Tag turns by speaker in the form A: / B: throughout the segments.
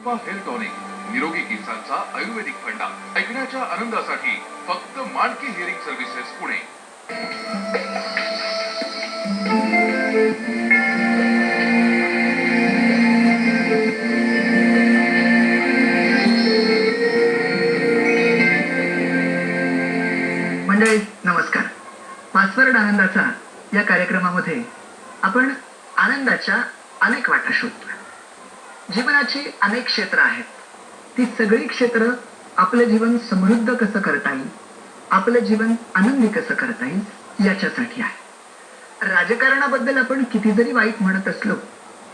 A: कृपा health tonic निरोगी केसांचा आयुर्वेदिक फंडा ऐकण्याच्या आनंदासाठी फक्त माणकी हिअरिंग सर्व्हिसेस पुणे.
B: मंडळी नमस्कार. पासवर्ड आनंदाचा या कार्यक्रमामध्ये आपण आनंदाच्या अनेक वाटा शोधतोय. जीवनाची अनेक क्षेत्र आहेत. ती सगळी क्षेत्र आपलं जीवन समृद्ध कसं करता येईल? आपलं जीवन आनंदी कसं करता येईल? याच्यासाठी आहे. राजकारणाबद्दल आपण किती जरी वाईट म्हणत असलो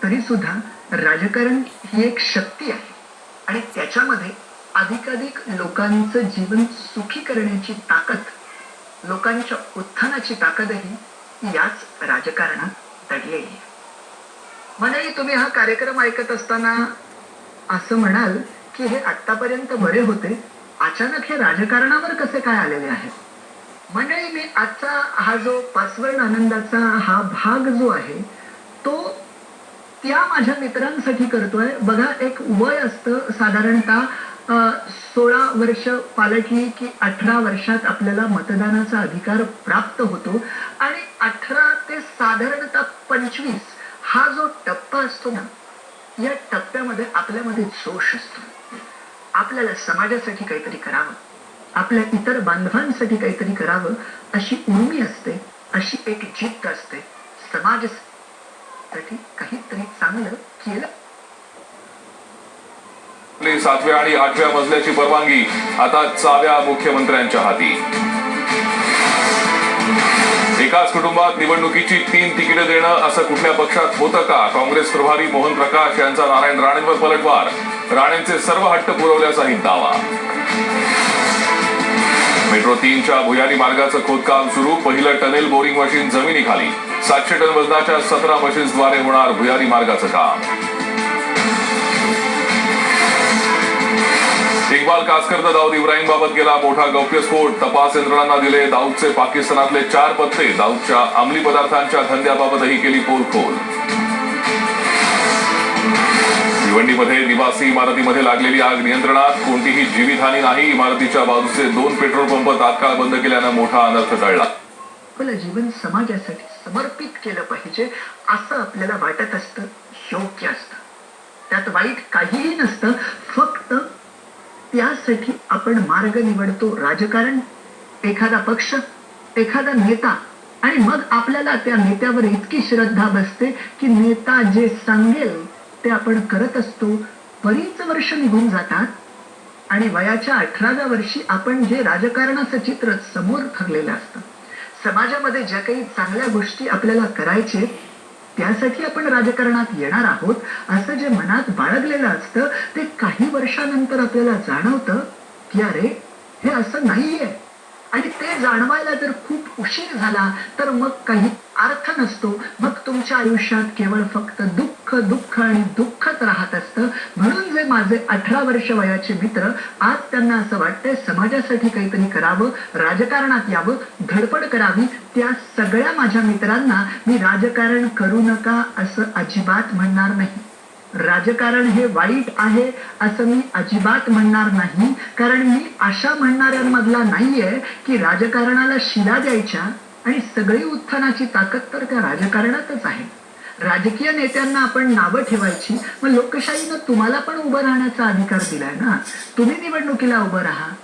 B: तरी सुद्धा राजकारण ही एक शक्ती आहे. आणि त्याच्यामध्ये अधिकाधिक लोकांचं जीवन सुखी करण्याची ताकद लोकांच्या उत्थानाची ताकदही याच राजकारणात दडलेली आहे. मंडळी तुम्ही हा कार्यक्रम ऐकत असताना असं म्हणाल की हे आतापर्यंत बरे होते अचानक हे राजकारणावर कसे काय आलेले आहे मंडळी मी आजचा हा जो पासवर्ण आनंदाचा हा भाग जो आहे तो त्या माझ्या मित्रांसाठी करतोय. बघा एक वय असतं साधारणतः सोळा वर्ष पालटली की अठरा वर्षात आपल्याला मतदानाचा अधिकार प्राप्त होतो. आणि अठरा ते साधारणतः पंचवीस हा जो टप्पा असतो ना या टप्प्यामध्ये आपल्यामध्ये जोश असतो. आपल्याला समाजासाठी काहीतरी करावं आपल्या इतर बांधवांसाठी काहीतरी करावं अशी उर्मी असते अशी एक जिद्द असते. समाजासाठी काहीतरी चांगलं केलं.
A: सातव्या आणि आठव्या मजल्याची परवानगी आता चाव्या मुख्यमंत्र्यांच्या हाती. एकाच कुटुंबात निवडणुकीची तीन तिकिटे देणं असं कुठल्या पक्षात होतं का? काँग्रेस प्रभारी मोहन प्रकाश यांचा नारायण राणेंवर पलटवार. राणेंचे सर्व हट्ट पुरवल्याचाही दावा. मेट्रो तीनच्या भुयारी मार्गाचं खोदकाम सुरू. पहिलं टनेल बोरिंग मशीन जमिनीखाली. सातशे टन वजनाच्या सतरा मशीन्सद्वारे होणार भुयारी मार्गाचं काम. इक्बाल कासकरनं दाऊद इब्राहिम बाबत गेला मोठा गौप्यस्फोट तपास यंत्रणांना दिले दाऊदचे पाकिस्तानातले चार पत्ते. दाऊदच्या अंमली पदार्थांच्या धंद्याबाबतही केली पोलखोल. भिवंडीमध्ये निवासी इमारतीमध्ये लागलेली आग नियंत्रणात. कोणतीही जीवितहानी नाही. इमारतीच्या बाजूचे दोन पेट्रोल पंप तात्काळ बंद केल्यानं मोठा अनर्थ टळला.
B: आपलं जीवन समाजासाठी समर्पित केलं पाहिजे असं आपल्याला वाटत असतं. योग्य असतं. त्यात वाईट काहीही नसतं. फक्त त्यासाठी आपण मार्ग निवडतो राजकारण एखादा पक्ष एखादा नेता. आणि मग आपल्याला त्या नेत्यावर इतकी श्रद्धा बसते की नेता जे सांगेल ते आपण करत असतो. बरीच वर्ष निघून जातात. आणि वयाच्या अठराव्या वर्षी आपण जे राजकारणाचं चित्र समोर ठरलेलं असतं. समाजामध्ये ज्या काही चांगल्या गोष्टी आपल्याला करायचे त्यासाठी आपण राजकारणात येणार आहोत असं जे मनात बाळगलेलं असतं ते काही वर्षानंतर आपल्याला जाणवतं की अरे हे असं नाहीये. आणि ते जाणवायला जर खूप उशीर झाला तर मग काही अर्थ नसतो. मग तुमच्या आयुष्यात केवळ फक्त दुःख दुःख आणि दुःखच राहत असतं. म्हणून जे माझे अठरा वर्ष वयाचे मित्र आज त्यांना असं वाटतंय समाजासाठी काहीतरी करावं राजकारणात यावं धडपड करावी त्या सगळ्या माझ्या मित्रांना मी राजकारण करू नका असं अजिबात म्हणणार नाही. राजकारण हे वाईट आहे असं मी अजिबात म्हणणार नाही. कारण मी अशा म्हणणाऱ्यांमधला नाहीये की राजकारणाला शिला द्यायच्या आणि सगळी उत्थानाची ताकद तर त्या राजकारणातच आहे. राजकीय नेत्यांना आपण नावं ठेवायची. मग लोकशाहीनं तुम्हाला पण उभं राहण्याचा अधिकार दिलाय ना? तुम्ही निवडणुकीला उभं राहा.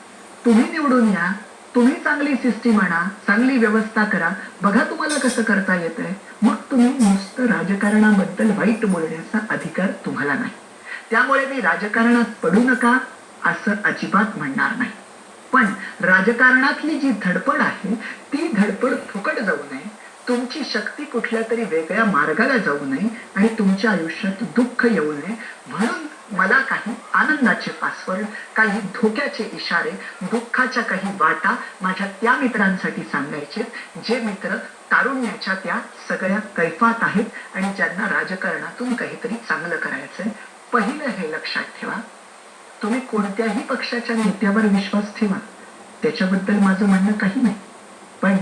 B: तुम्ही निवडून या. तुम्ही चांगली सिस्टीम आणा चांगली व्यवस्था करा बघा तुम्हाला कसं करता येतंय. मग तुम्ही नुसतं राजकारणाबद्दल वाईट बोलण्याचा अधिकार तुम्हाला नाही. त्यामुळे मी राजकारणात पडू नका असं अजिबात म्हणणार नाही. पण राजकारणातली जी धडपड आहे ती धडपड फुकट जाऊ नये. तुमची शक्ती कुठल्या तरी वेगळ्या मार्गाला जाऊ नये आणि तुमच्या आयुष्यात दुःख येऊ नये. म्हणून मला काही आनंदाचे पासवर्ड काही धोक्याचे इशारे दुःखाच्या काही वाटा माझ्या त्या मित्रांसाठी सांगायचे जे मित्र तारुण्याच्या त्या सगळ्या कैफात आहेत आणि ज्यांना राजकारणातून काहीतरी चांगलं करायचंय पहिलं हे लक्षात ठेवा. तुम्ही कोणत्याही पक्षाच्या नेत्यावर विश्वास ठेवा. त्याच्याबद्दल माझं म्हणणं काही नाही. पण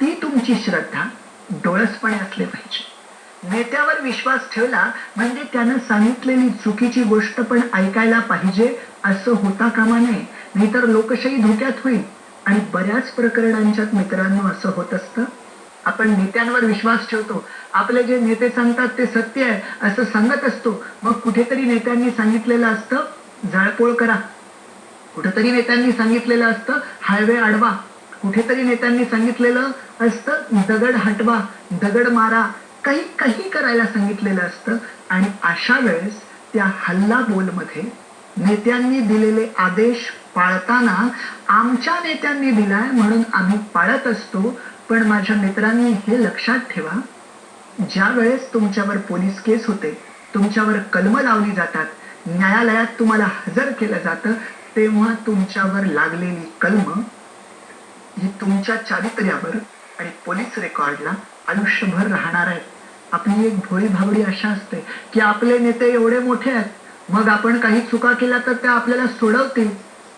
B: ती तुमची श्रद्धा डोळसपणे असले पाहिजे. नेत्यावर विश्वास ठेवला म्हणजे त्यानं सांगितलेली चुकीची गोष्ट पण ऐकायला पाहिजे असं होता कामा नये. नाहीतर लोकशाही धोक्यात होईल. आणि बऱ्याच प्रकरणांच्यात मित्रांनो असं होत असतं. आपण नेत्यांवर विश्वास ठेवतो. आपले जे नेते सांगतात ते सत्य आहे असं सांगत असतो. मग कुठेतरी नेत्यांनी सांगितलेलं असतं जाळपोळ करा. कुठेतरी नेत्यांनी सांगितलेलं असतं हायवे अडवा. कुठेतरी नेत्यांनी सांगितलेलं असतं दगड हटवा दगड मारा. काही काही करायला सांगितलेलं असतं आणि अशा वेळेस त्या हल्ला बोलमध्ये नेत्यांनी दिलेले आदेश पाळताना आमच्या नेत्यांनी दिलाय म्हणून आम्ही पाळत असतो. पण माझ्या मित्रांनी हे लक्षात ठेवा ज्या वेळेस तुमच्यावर पोलीस केस होते तुमच्यावर कलम लावली जातात न्यायालयात तुम्हाला हजर केलं जातं तेव्हा तुमच्यावर लागलेली कलम ही तुमच्या चारित्र्यावर आणि पोलीस रेकॉर्डला आयुष्यभर राहणार आहे आपली एक भोळी भावडी अशा असते की आपले नेते एवढे मोठे आहेत. मग आपण काही चुका केल्या तर त्या आपल्याला सोडवतील.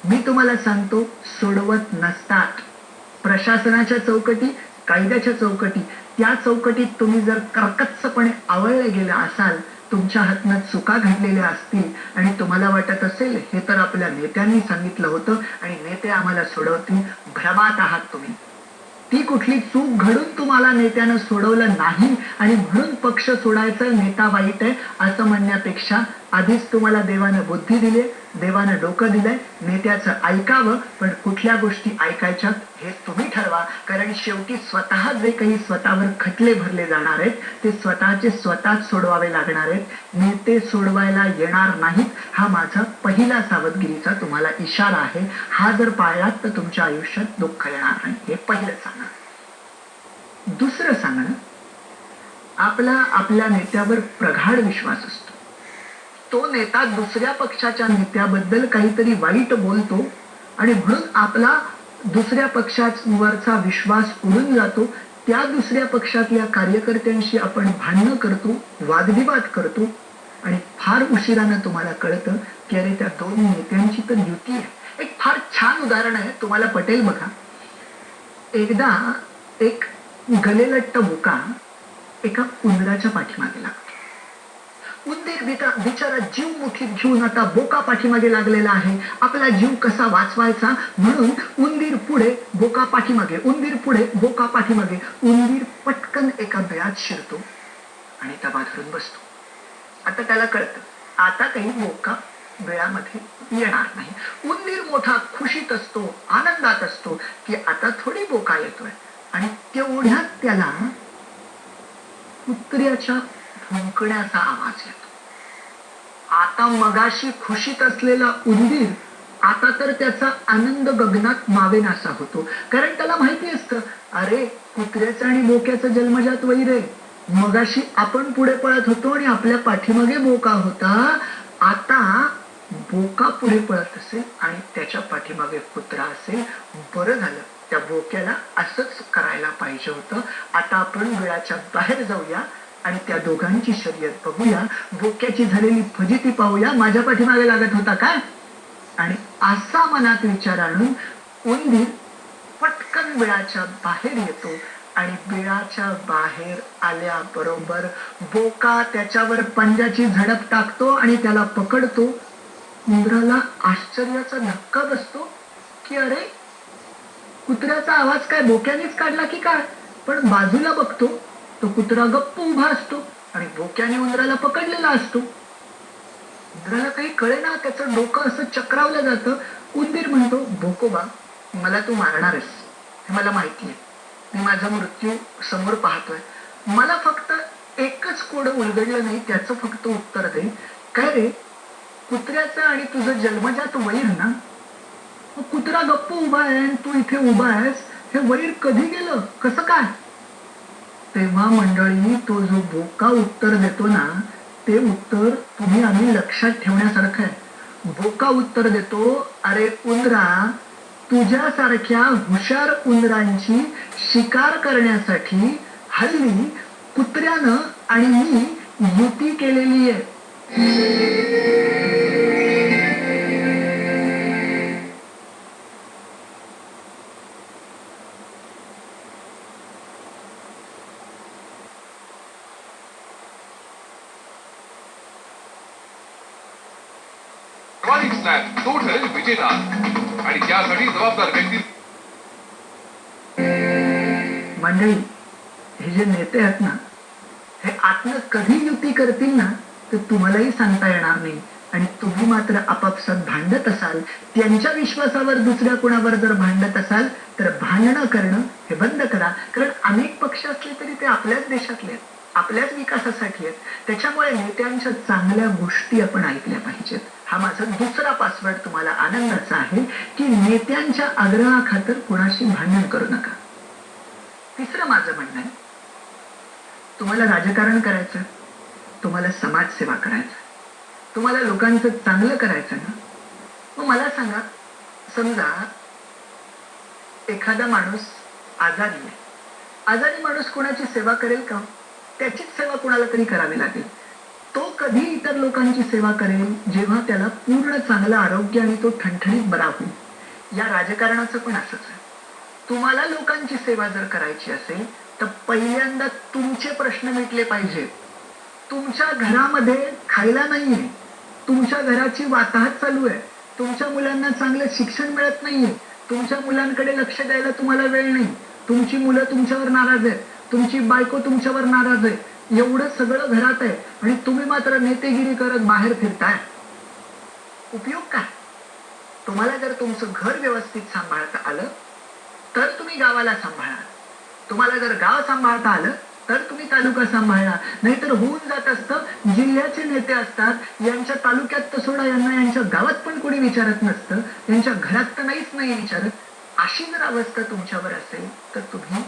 B: मी तुम्हाला सांगतो सोडवत नसतात. प्रशासनाच्या चौकटी कायद्याच्या चौकटी त्या चौकटीत तुम्ही जर कर्कच्चपणे आवळले गेला असाल तुमच्या हातनं चुका घडलेल्या असतील आणि तुम्हाला वाटत असेल हे तर आपल्या नेत्यांनी सांगितलं होतं आणि नेते आम्हाला सोडवतील भ्रमात आहात तुम्ही. ती कुठली चूक घडून तुम्हाला नेत्यानं सोडवलं नाही आणि म्हणून पक्ष सोडायचं नेता वाईट आहे असं म्हणण्यापेक्षा आधीच तुम्हाला देवानं बुद्धी दिली देवानं डोकं दिलंय नेत्याचं ऐकावं पण कुठल्या गोष्टी ऐकायच्या हे तुम्ही ठरवा. कारण शेवटी स्वतः जे काही स्वतःवर खटले भरले जाणार आहेत ते स्वतःचे स्वतःच सोडवावे लागणार आहेत. नेते सोडवायला येणार नाहीत हा माझा पहिला सावधगिरीचा तुम्हाला इशारा आहे. हा जर पाळलात तर तुमच्या आयुष्यात दुःख येणार नाही. हे पहिलं सांगणं. दुसरं सांगणं आपला आपल्या नेत्यावर प्रगाढ विश्वास असतो. तो नेता दुसऱ्या पक्षाच्या नेत्याबद्दल काहीतरी वाईट बोलतो आणि म्हणून आपला दुसऱ्या पक्षावरचा विश्वास उडून जातो. त्या दुसऱ्या पक्षातल्या कार्यकर्त्यांशी आपण भांडणं करतो वादविवाद करतो. आणि फार उशिरानं तुम्हाला कळतं की अरे त्या दोन नेत्यांची तर युती आहे. एक फार छान उदाहरण आहे. तुम्हाला पटेल बघा. एकदा एक गलेलट्ट बोका एका उंदराच्या पाठीमागे लागतो उंदीर बिचारा जीव मुठीत घेऊन आता बोका पाठीमागे लागलेला आहे. आपला जीव कसा वाचवायचा? म्हणून उंदीर पुढे बोका पाठीमागे उंदीर पुढे बोका पाठीमागे उंदीर पटकन एका बिळात शिरतो आणि डबा धरून बसतो. आता त्याला कळतं आता काही बोका बिळामध्ये येणार नाही. उंदीर मोठा खुशीत असतो आनंदात असतो की आता थोडी बोका येतोय. आणि तेवढ्यात त्याला कुत्र्याच्या भुंकण्याचा आवाज येतो. आता मगाशी खुशीत असलेला उंदीर आता तर त्याचा आनंद गगनात मावेनासा होतो. कारण त्याला माहिती असतं अरे कुत्र्याचं आणि बोक्याचं जन्मजात वैर आहे. मगाशी आपण पुढे पळत होतो आणि आपल्या पाठीमागे बोका होता. आता बोका पुढे पळत असेल आणि त्याच्या पाठीमागे कुत्रा असेल बरं झालं. त्या बोक्याला असंच करायला पाहिजे होतं. आता आपण वेळाच्या बाहेर जाऊया. आणि त्या दोघांची शर्यत बघूया. बोक्याची झालेली फजिती पाहूया. माझ्या पाठीमागे लागत होता काय आणि असा मनात विचार आणून उंदीर पटकन बिळाच्या बाहेर येतो. आणि बिळाच्या बाहेर आल्याबरोबर बोका त्याच्यावर पंजाची झडप टाकतो आणि त्याला पकडतो. उंदराला आश्चर्याचा धक्का बसतो की अरे कुत्र्याचा आवाज काय बोक्यानेच काढला की काय? पण बाजूला बघतो तो कुत्रा गप्प उभा असतो आणि बोक्याने उंदराला पकडलेला असतो. उंदराला काही कळेना त्याचं डोकं असं चक्रावलं जातं. उंदीर म्हणतो भोकोबा मला तू मारणारच हे मला माहिती आहे. मी माझा मृत्यू समोर पाहतोय. मला फक्त एकच कोड उलगडलं नाही त्याचं फक्त उत्तर दे. काय रे? कुत्र्याचं आणि तुझं जन्मजात वैर ना? कुत्रा गप्प उभा आहे आणि तू इथे उभा आहेस. हे वैर कधी गेलं? कसं काय? तेव्हा मंडळी तो जो बोका उत्तर देतो ना ते उत्तर तुम्ही आम्ही लक्षात ठेवण्यासारखं आहे. बोका उत्तर देतो अरे उंदरा तुझ्यासारख्या हुशार उंदरांची शिकार करण्यासाठी हल्ली कुत्र्यानं आणि मी युती केलेली आहे. मंडळी हे जे नेते आहेत ना हे आतनं कधी युती करतील ना ते तुम्हालाही सांगता येणार नाही. आणि तुम्ही मात्र आपापसात भांडत असाल त्यांच्या विश्वासावर दुसऱ्या कोणावर जर भांडत असाल तर भांडणं करणं हे बंद करा. कारण अनेक पक्ष असले तरी ते आपल्याच देशातले आहेत आपल्याच विकासासाठी आहेत. त्याच्यामुळे नेत्यांच्या चांगल्या गोष्टी आपण ऐकल्या पाहिजेत. हा माझा दुसरा पासवर्ड तुम्हाला आनंदाचा आहे की नेत्यांच्या आग्रहाखातर कुणाशी भांडण करू नका. तिसरं माझं म्हणणं आहे तुम्हाला राजकारण करायचं तुम्हाला समाजसेवा करायचं तुम्हाला लोकांचं चांगलं करायचं ना मग मला सांगा समजा एखादा माणूस आजारी आहे आजारी माणूस कोणाची सेवा करेल का? त्याचीच सेवा कोणाला तरी करावी लागेल. तो कधी इतर लोकांची सेवा करेल जेव्हा त्याला पूर्ण चांगलं आरोग्य आणि तो ठणठणीत बरा होईल. या राजकारणाचं पण असंच आहे. तुम्हाला लोकांची सेवा जर करायची असेल तर पहिल्यांदा तुमचे प्रश्न मिटले पाहिजेत तुमच्या घरामध्ये खायला नाहीये. तुमच्या घराची वाताहत चालू आहे. तुमच्या मुलांना चांगलं शिक्षण मिळत नाहीये. तुमच्या मुलांकडे लक्ष द्यायला तुम्हाला वेळ नाही. तुमची मुलं तुमच्यावर नाराज आहेत. तुमची बायको तुमच्यावर नाराज आहे. एवढं सगळं घरात आहे आणि तुम्ही मात्र नेतेगिरी करत बाहेर फिरताय. उपयोग काय? तुम्हाला जर तुमचं घर व्यवस्थित सांभाळता आलं तर तुम्ही गावाला सांभाळा. तुम्हाला जर गाव सांभाळता आलं तर तुम्ही तालुका सांभाळणार नाहीतर होऊन जात असतं जिल्ह्याचे नेते असतात यांच्या तालुक्यात तर सोडा यांना यांच्या गावात पण कोणी विचारत नसतं यांच्या घरात तर नाहीच नाही विचारत. अशी जर अवस्था तुमच्यावर असेल तर तुम्ही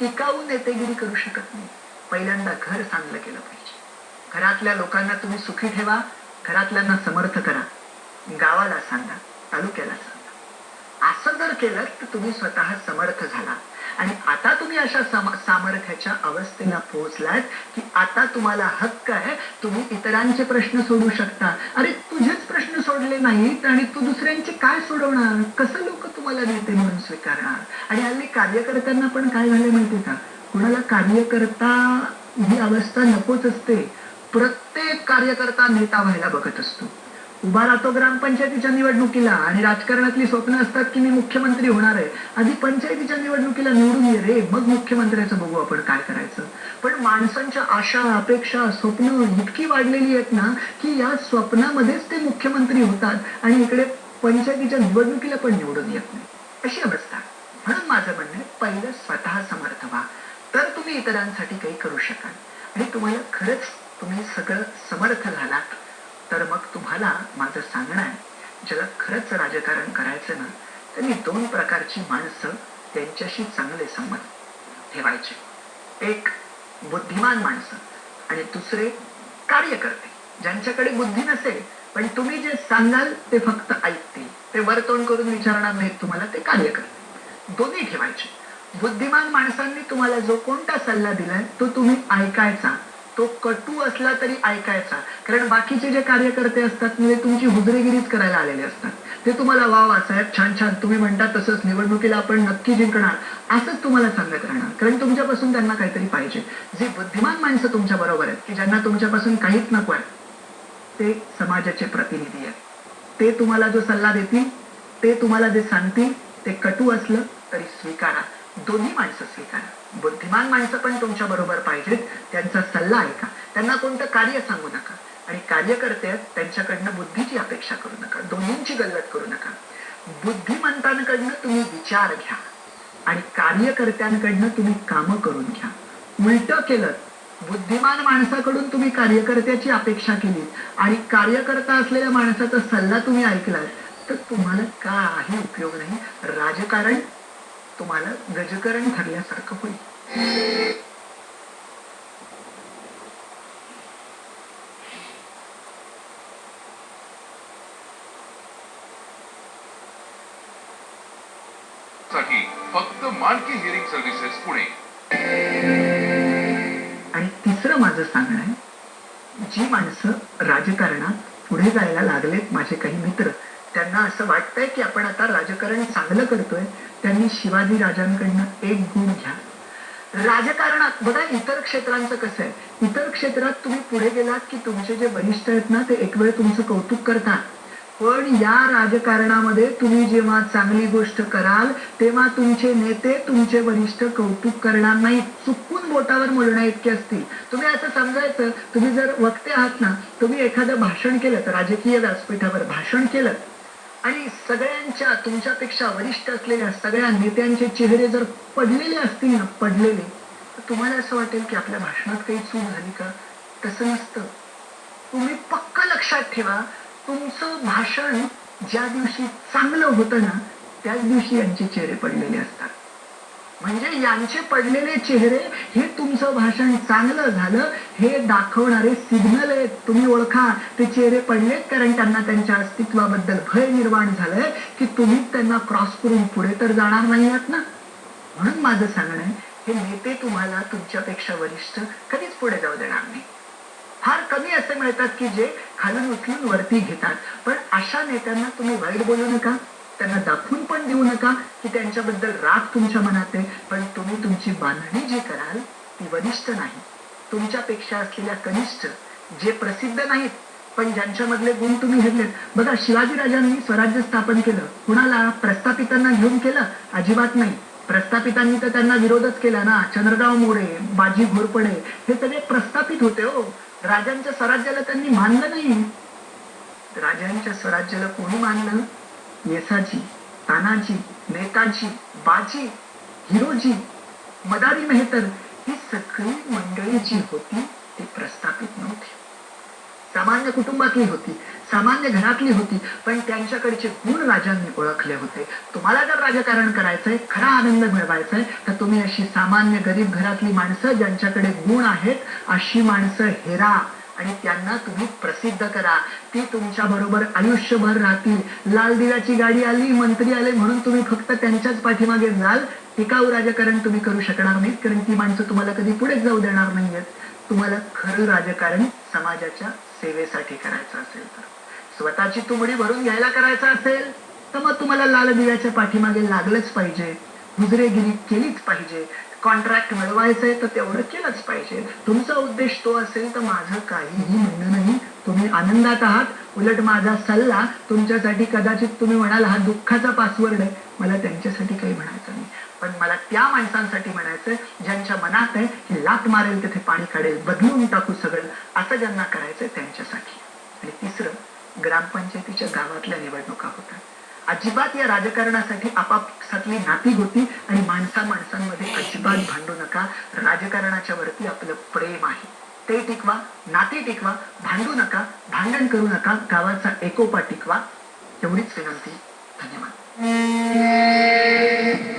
B: टिकाऊ नेतेगिरी करू शकत नाही. पहिल्यांदा घर चांगलं केलं पाहिजे. घरातल्या लोकांना तुम्ही सुखी ठेवा घरातल्यांना समर्थ करा. गावाला सांगा तालुक्याला सांगा. असं जर केलं तर तुम्ही स्वतः समर्थ झाला. आणि आता तुम्ही अशा सम- सामर्थ्याच्या अवस्थेला पोहोचलात की आता तुम्हाला हक्क आहे तुम्ही इतरांचे प्रश्न सोडू शकता. अरे तुझेच प्रश्न सोडले नाहीत आणि तू दुसऱ्यांचे काय सोडवणार? कसं लोक तुम्हाला नेते म्हणून स्वीकारणार? आणि हल्ली कार्यकर्त्यांना पण काय झालं माहिती का? कुणाला कार्यकर्ता ही अवस्था नकोच असते. प्रत्येक कार्यकर्ता नेता व्हायला बघत असतो. उभा राहतो ग्रामपंचायतीच्या निवडणुकीला आणि राजकारणातली स्वप्न असतात की मी मुख्यमंत्री होणार आहे. आधी पंचायतीच्या निवडणुकीला निवडून ये रे मग मुख्यमंत्र्याचं बघू आपण काय करायचं. पण माणसांच्या आशा अपेक्षा स्वप्न इतकी वाढलेली आहेत ना की या स्वप्नामध्येच ते मुख्यमंत्री होतात आणि इकडे पंचायतीच्या निवडणुकीला पण निवडून येत नाही. अशी अवस्था. म्हणून माझं म्हणणं आहे पहिलं स्वतः समर्थ व्हा. तर तुम्ही इतरांसाठी काही करू शकाल. आणि तुम्हाला खरंच तुम्ही सगळं समर्थ झालात. तर मग तुम्हाला माझं सांगणं आहे ज्याला खरंच राजकारण करायचं ना त्यांनी दोन प्रकारची माणसं त्यांच्याशी चांगले संबंध ठेवायचे. एक बुद्धिमान माणसं आणि दुसरे कार्यकर्ते ज्यांच्याकडे बुद्धी नसेल पण तुम्ही जे सांगाल ते फक्त ऐकतील ते वरतोंड करून विचारणार नाहीत तुम्हाला ते कार्य करतील दोन्ही ठेवायचे. बुद्धिमान माणसांनी तुम्हाला जो कोणता सल्ला दिलाय तो तुम्ही ऐकायचा. तो कटू असला तरी ऐकायचा. कारण बाकीचे जे कार्यकर्ते असतात म्हणजे तुमची हुजरेगिरीच करायला आलेले असतात. ते तुम्हाला वा वा साहेब छान छान तुम्ही म्हणता तसंच निवडणुकीला आपण नक्की जिंकणार. असंच तुम्हाला सांगत राहणार. कारण तुमच्यापासून त्यांना काहीतरी पाहिजे. जे बुद्धिमान माणसं तुमच्या बरोबर आहेत की ज्यांना तुमच्यापासून काहीच नको आहे ते समाजाचे प्रतिनिधी आहेत. ते तुम्हाला जो सल्ला देतील ते तुम्हाला जे सांगतील ते कटू असलं तरी स्वीकारा. दोन्ही माणसं स्वीकारा. बुद्धिमान माणसं पण तुमच्या बरोबर पाहिजेत. त्यांचा सल्ला ऐका. त्यांना कोणतं कार्य सांगू नका. आणि कार्यकर्ते आहेत त्यांच्याकडनं बुद्धीची अपेक्षा करू नका. दोन्हींची गल्लत करू नका. बुद्धिमंतांकडनं तुम्ही विचार घ्या. आणि कार्यकर्त्यांकडनं तुम्ही कामं करून घ्या. उलट केलं बुद्धिमान माणसाकडून तुम्ही कार्यकर्त्याची अपेक्षा केली आणि कार्यकर्ता असलेल्या माणसाचा सल्ला तुम्ही ऐकलात तर तुम्हाला काही उपयोग नाही. राजकारण तुम्हाला गजकरण ठरल्यासारखं होईल.
A: फक्त मानकी हिअरिंग सर्व्हिसेस पुणे.
B: आणि तिसरं माझं सांगणं आहे जी माणसं राजकारणात पुढे जायला लागलेत माझे काही मित्र त्यांना असं वाटतंय की आपण आता राजकारण चांगलं करतोय त्यांनी शिवाजी राजांकडनं एक गुण घ्या. राजकारणात बघा इतर क्षेत्रांचं कसं आहे. इतर क्षेत्रात तुम्ही पुढे गेलात की तुमचे जे वरिष्ठ आहेत ना ते एक वेळ तुमचं कौतुक करतात. पण या राजकारणामध्ये तुम्ही जेव्हा चांगली गोष्ट कराल तेव्हा तुमचे नेते तुमचे वरिष्ठ कौतुक करणार नाही चुकून बोटावर मोडण्या इतके असतील. तुम्ही असं समजायचं तुम्ही जर वक्ते आहात ना तुम्ही एखादं भाषण केलं तर राजकीय व्यासपीठावर भाषण केलं आणि सगळ्यांच्या तुमच्यापेक्षा वरिष्ठ असलेल्या सगळ्या नेत्यांचे चेहरे जर पडलेले असतील ना पडलेले तर तुम्हाला असं वाटेल की आपल्या भाषणात काही चूक झाली का? तसं नसतं. तुम्ही पक्क लक्षात ठेवा तुमचं भाषण ज्या दिवशी चांगलं होतं ना त्याच दिवशी यांचे चेहरे पडलेले असतात. म्हणजे यांचे पडलेले चेहरे हे तुमचं भाषण चांगलं झालं हे दाखवणारे सिग्नल आहेत तुम्ही ओळखा. ते चेहरे पडलेत कारण त्यांना त्यांच्या अस्तित्वाबद्दल भय निर्माण झालंय की तुम्ही त्यांना क्रॉस करून पुढे तर जाणार नाही आहात ना? म्हणून माझं सांगणं आहे हे नेते तुम्हाला तुमच्यापेक्षा वरिष्ठ कधीच पुढे जाऊ देणार नाही. फार कमी असे मिळतात की जे खालून उचलून वरती घेतात. पण अशा नेत्यांना तुम्ही वाईट बोलू नका. त्यांना दाखवून पण देऊ नका की त्यांच्याबद्दल राग तुमच्या मनात आहे पण तुम्ही तुमची बांधणी जी कराल ती वरिष्ठ नाही. तुमच्यापेक्षा असलेल्या कनिष्ठ जे प्रसिद्ध नाहीत पण ज्यांच्यामधले गुण तुम्ही घेतलेत. बघा शिवाजी राजांनी स्वराज्य स्थापन केलं. कुणाला प्रस्थापितांना घेऊन केलं? अजिबात नाही. प्रस्थापितांनी तर त्यांना विरोधच केला ना. चंद्रगाव मोरे बाजी घोरपडे हे सगळे प्रस्थापित होते हो. राजांच्या स्वराज्याला त्यांनी मानलं नाही. राजांच्या स्वराज्याला कोणी मानलं? येसाजी तानाजी नेताजी बाजी हिरोजी मदारी मेहतर ही सगळी मंडळी जी होती ती प्रस्थापित नव्हती. सामान्य कुटुंबातली होती सामान्य घरातली होती पण त्यांच्याकडचे गुण राजांनी ओळखले होते. तुम्हाला जर राजकारण करायचंय खरा आनंद मिळवायचाय तर तुम्ही अशी सामान्य गरीब घरातली माणसं ज्यांच्याकडे गुण आहेत अशी माणसं हेरा. आणि त्यांना तुम्ही प्रसिद्ध करा. ते तुमच्या बरोबर आयुष्यभर राहतील. लाल दिव्याची गाडी आली मंत्री आले म्हणून तुम्ही फक्त त्यांच्याच पाठीमागे जाल. टिकाऊ राजकारण तुम्ही करू शकणार नाहीत कारण ती माणसं तुम्हाला कधी पुढे जाऊ देणार नाहीयेत. तुम्हाला खरं राजकारण समाजाच्या सेवेसाठी करायचं असेल तर. स्वतःची तुमडी भरून घ्यायला करायचं असेल तर मग तुम्हाला लाल दिव्याच्या पाठीमागे लागलंच पाहिजे. हुजरेगिरी केलीच पाहिजे. कॉन्ट्रॅक्ट मिळवायचंय तर तेवढं केलंच पाहिजे. तुमचा उद्देश तो असेल तर माझं काहीही म्हणणं नाही. तुम्ही आनंदात आहात उलट माझा सल्ला तुमच्यासाठी कदाचित तुम्ही म्हणाल हा दुःखाचा पासवर्ड आहे. मला त्यांच्यासाठी काही म्हणायचं नाही. पण मला त्या माणसांसाठी म्हणायचंय ज्यांच्या मनात आहे की लात मारेल तिथे पाणी काढेल बदलून टाकू सगळं. असं ज्यांना करायचंय त्यांच्यासाठी. आणि तिसरं ग्रामपंचायतीच्या गावातल्या निवडणुका होतात. अजिबात या राजकारणासाठी आपापसातली नाती होती आणि माणसा माणसांमध्ये अजिबात भांडू नका. राजकारणाच्या वरती आपलं प्रेम आहे. ते टिकवा नाती टिकवा भांडू नका भांडण करू नका गावाचा एकोपा टिकवा. एवढीच विनंती. धन्यवाद.